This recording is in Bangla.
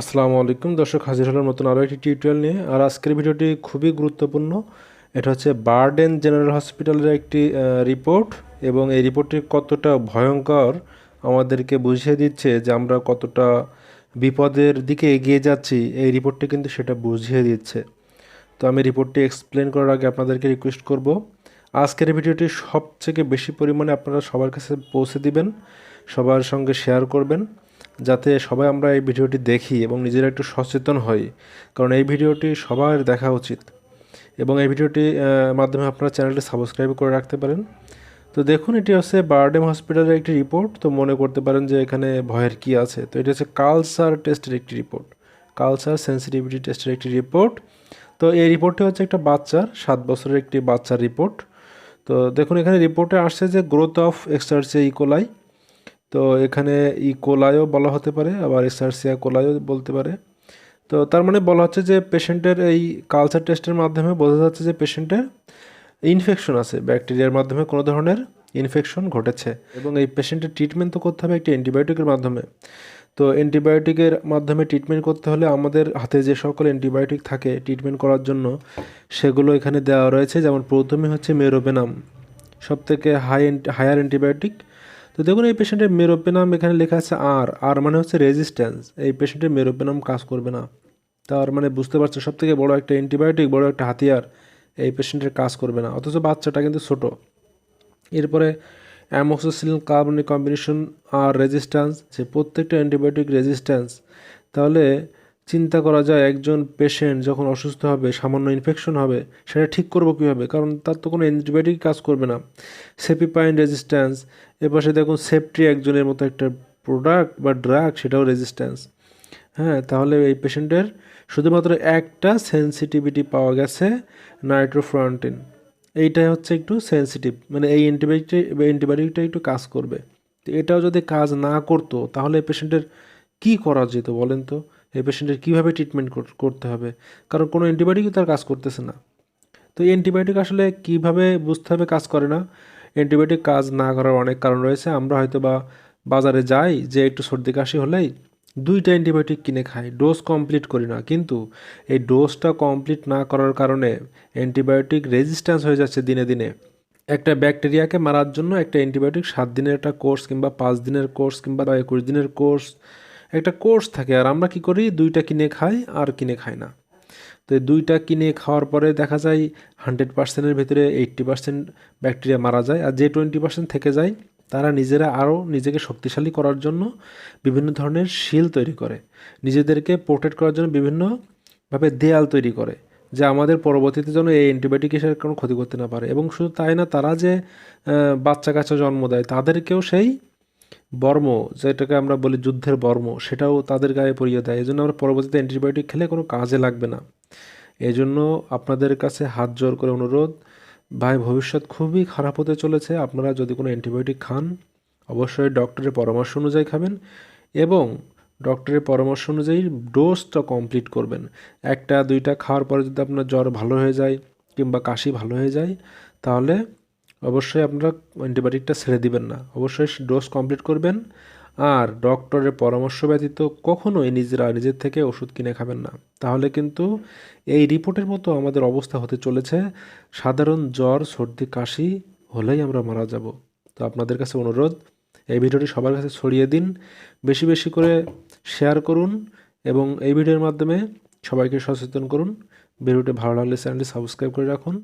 আসসালামু আলাইকুম। দর্শক, হাজির হলার মতন আরও একটি টিউটোরিয়াল নিয়ে। আর আজকের ভিডিওটি খুবই গুরুত্বপূর্ণ। এটা হচ্ছে বার্ডেন জেনারেল হসপিটালের একটি রিপোর্ট এবং এই রিপোর্টটি কতটা ভয়ঙ্কর আমাদেরকে বুঝিয়ে দিচ্ছে যে আমরা কতটা বিপদের দিকে এগিয়ে যাচ্ছি। এই রিপোর্টটি কিন্তু সেটা বুঝিয়ে দিচ্ছে। তো আমি রিপোর্টটি এক্সপ্লেন করার আগে আপনাদেরকে রিকোয়েস্ট করব। আজকের ভিডিওটি সবথেকে বেশি পরিমাণে আপনারা সবার কাছে পৌঁছে দিবেন, সবার সঙ্গে শেয়ার করবেন। যাতে সবাই আমরা এই ভিডিওটি দেখি এবং নিজেরা একটু সচেতন হই, কারণ এই ভিডিওটি সবার দেখা উচিত। এবং এই ভিডিওটি মাধ্যমে আপনারা চ্যানেলটি সাবস্ক্রাইব করে রাখতে পারেন। তো দেখুন, এটি হচ্ছে বারডেম হসপিটালের একটি রিপোর্ট। তো মনে করতে পারেন যে এখানে ভয়ের কি আছে। তো এটি হচ্ছে কালসার টেস্টের একটি রিপোর্ট। কালচার সেন্সিটিভিটি টেস্টের একটি রিপোর্ট। তো এই রিপোর্টটি হচ্ছে একটা বাচ্চার, সাত বছরের একটি বাচ্চার রিপোর্ট। তো দেখুন, এখানে রিপোর্টে আসছে যে গ্রোথ অফ এক্সারসে ইকোলাই তো এখানে ই কোলায়ও বলা হতে পারে, আবার এসারসিয়া কোলায়ও বলতে পারে। তো তার মানে বলা হচ্ছে যে পেশেন্টের এই কালচার টেস্টের মাধ্যমে বোঝা যাচ্ছে যে পেশেন্টের ইনফেকশন আছে, ব্যাকটেরিয়ার মাধ্যমে কোনো ধরনের ইনফেকশন ঘটেছে এবং এই পেশেন্টের ট্রিটমেন্ট তো করতে হবে একটি অ্যান্টিবায়োটিকের মাধ্যমে। তো অ্যান্টিবায়োটিকের মাধ্যমে ট্রিটমেন্ট করতে হলে আমাদের হাতে যে সকল অ্যান্টিবায়োটিক থাকে ট্রিটমেন্ট করার জন্য, সেগুলো এখানে দেওয়া রয়েছে। যেমন প্রথমে হচ্ছে মেরোবেনাম সব থেকে হাই হায়ার অ্যান্টিবায়োটিক। তো দেখুন, এই পেশেন্টের মেরোপেনাম এখানে লেখা আছে আর আর মানে হচ্ছে রেজিস্ট্যান্স এই পেশেন্টের মেরোপেনাম কাজ করবে না। তার মানে বুঝতে পারছ সব থেকে বড় একটা অ্যান্টিবায়োটিক বড় একটা হাতিয়ার এই পেশেন্টের কাজ করবে না। অথচ বাচ্চাটা কিন্তু ছোট। এরপরে অ্যামোক্সিসিলিন কার্বনিক কম্বিনেশন আর রেজিস্ট্যান্স যে প্রত্যেকটা অ্যান্টিবায়োটিক রেজিস্ট্যান্স তাহলে চিন্তা করা যায় একজন পেশেন্ট যখন অসুস্থ হবে, সামান্য ইনফেকশন হবে, সেটা ঠিক করব কীভাবে? কারণ তার তো কোনো অ্যান্টিবায়োটিক কাজ করবে না। সেপিপাইন রেজিস্ট্যান্স এপাশে দেখুন সেফটি একজনের মতো একটা প্রোডাক্ট বা ড্রাগ সেটাও রেজিস্ট্যান্স হ্যাঁ তাহলে এই পেশেন্টের শুধুমাত্র একটা সেন্সিটিভিটি পাওয়া গেছে নাইট্রোফ্রন্টিন এইটাই হচ্ছে একটু সেন্সিটিভ মানে এই অ্যান্টিবায়োটিক অ্যান্টিবায়োটিকটা একটু কাজ করবে। তো এটাও যদি কাজ না করতো, তাহলে পেশেন্টের কী করা যেত বলেন তো? এই পেশেন্টের কীভাবে ট্রিটমেন্ট করতে হবে? কারণ কোনো অ্যান্টিবায়োটিকই তার কাজ করতেছে না। তো এই অ্যান্টিবায়োটিক আসলে কীভাবে বুঝতে হবে কাজ করে না? অ্যান্টিবায়োটিক কাজ না করার অনেক কারণ রয়েছে। আমরা হয়তো বা বাজারে যাই, যে একটু সর্দি কাশি হলেই দুইটা অ্যান্টিবায়োটিক কিনে খাই। ডোজ কমপ্লিট করি না। কিন্তু এই ডোজটা কমপ্লিট না করার কারণে অ্যান্টিবায়োটিক রেজিস্ট্যান্স হয়ে যাচ্ছে দিনে দিনে। একটা ব্যাকটেরিয়াকে মারার জন্য একটা অ্যান্টিবায়োটিক সাত দিনের একটা কোর্স কিংবা পাঁচ দিনের কোর্স কিংবা একুশ দিনের কোর্স একটা কোর্স থাকে আর আমরা কি করি, দুইটা কিনে খাই আর কিনে খাই না। তো দুইটা কিনে খাওয়ার পরে দেখা যায় হান্ড্রেড পার্সেন্টের ভিতরে এইট্টি পার্সেন্ট ব্যাকটেরিয়া মারা যায় আর যে টোয়েন্টি পার্সেন্ট থেকে যায়, তারা নিজেরা আরও নিজেকে শক্তিশালী করার জন্য বিভিন্ন ধরনের শিল তৈরি করে। নিজেদেরকে প্রোটেক্ট করার জন্য বিভিন্নভাবে দেয়াল তৈরি করে, যে আমাদের পরবর্তীতে যেন এই অ্যান্টিবায়োটিক এসে কোনো ক্ষতি করতে না পারে। এবং শুধু তাই না, তারা যে বাচ্চা কাচ্চা জন্ম দেয়, তাদেরকেও সেই বর্ম, যেটাকে আমরা বলি যুদ্ধের বর্ম, সেটাও তাদের গায়ে পরিয়ে দেয়। এই জন্য আমরা পরবর্তীতে অ্যান্টিবায়োটিক খেলে কোনো কাজে লাগবে না। এই জন্য আপনাদের কাছে হাত জোর করে অনুরোধ, ভাই, ভবিষ্যৎ খুবই খারাপ হতে চলেছে। আপনারা যদি কোনো অ্যান্টিবায়োটিক খান, অবশ্যই ডক্টরের পরামর্শ অনুযায়ী খাবেন এবং ডক্টরের পরামর্শ অনুযায়ী ডোজটা কমপ্লিট করবেন। একটা, দুইটা খাওয়ার পরে যদি আপনার জ্বর ভালো হয়ে যায় কিংবা কাশি ভালো হয়ে যায়, তাহলে অবশ্যই আপনারা অ্যান্টিবায়োটিকটা ছেড়ে দিবেন না। অবশ্যই ডোজ কমপ্লিট করবেন। আর ডক্টরের পরামর্শ ব্যতীত কখনোই নিজেরা নিজের থেকে ওষুধ কিনে খাবেন না। তাহলে কিন্তু এই রিপোর্টের মতো আমাদের অবস্থা হতে চলেছে। সাধারণ জ্বর, সর্দি, কাশি হলেই আমরা মারা যাব। তো আপনাদের কাছে অনুরোধ, এই ভিডিওটি সবার কাছে ছড়িয়ে দিন। বেশি বেশি করে শেয়ার করুন এবং এই ভিডিওর মাধ্যমে সবাইকে সচেতন করুন। ভিডিওটি ভালো লাগলে চ্যানেলটি সাবস্ক্রাইব করে রাখুন।